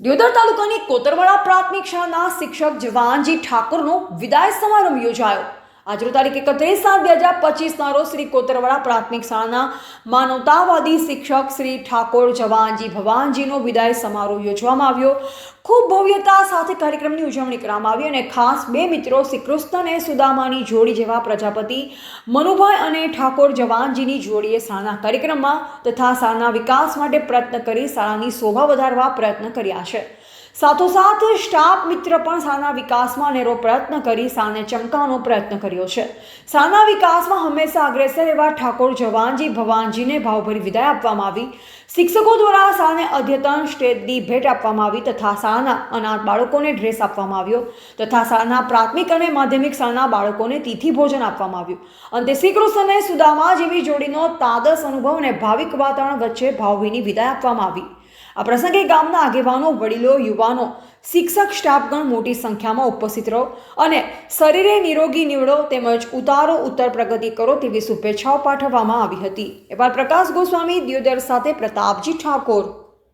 દિયોદર તાલુકાની કોતરવાડા પ્રાથમિક શાળાના શિક્ષક જવાનજી ઠાકોરનો વિદાય સમારંભ યોજાયો. આજરો તારીખ એકત્રીસ સાત બે હજાર પચીસના રોજ શ્રી કોતરવાડા પ્રાથમિક શાળાના માનવતાવાદી શિક્ષક શ્રી ઠાકોર જવાનજી ભવાનજીનો વિદાય સમારોહ યોજવામાં આવ્યો. ખૂબ ભવ્યતા સાથે કાર્યક્રમની ઉજવણી કરવામાં આવી અને ખાસ બે મિત્રો શ્રી કૃષ્ણ અને સુદામાની જોડી જેવા પ્રજાપતિ મનુભાઈ અને ઠાકોર જવાનજીની જોડીએ શાળાના કાર્યક્રમમાં તથા શાળાના વિકાસ માટે પ્રયત્ન કરી શાળાની શોભા વધારવા પ્રયત્ન કર્યા છે. સાથોસાથ સ્ટાફ મિત્ર પણ શાળાના વિકાસમાં અનેરો પ્રયત્ન કરી શાળાને ચમકાવવાનો પ્રયત્ન કર્યો છે. શાળાના વિકાસમાં હંમેશા અગ્રેસર એવા ઠાકોર જવાનજી ભવાનજીને ભાવભરી વિદાય આપવામાં આવી. શિક્ષકો દ્વારા શાળાને અદ્યતન સ્ટેજની ભેટ આપવામાં આવી તથા શાળાના અનાથ બાળકોને ડ્રેસ આપવામાં આવ્યો તથા શાળાના પ્રાથમિક અને માધ્યમિક શાળાના બાળકોને તિથિ ભોજન આપવામાં આવ્યું. અંતે શ્રીકૃષ્ણ સુદામા જેવી જોડીનો તાદસ અનુભવ અને ભાવિક વાતાવરણ વચ્ચે ભાવભીની વિદાય આપવામાં આવી. આ પ્રસંગે ગામના આગેવાનો, વડીલો, યુવાનો, શિક્ષક, સ્ટાફગણ મોટી સંખ્યામાં ઉપસ્થિત રહો અને શરીરે નિરોગી નીવડો તેમજ ઉતારો ઉત્તર પ્રગતિ કરો તેવી શુભેચ્છાઓ પાઠવવામાં આવી હતી. એવા પ્રકાશ ગોસ્વામી, દિયોદર સાથે પ્રતાપજી ઠાકોર.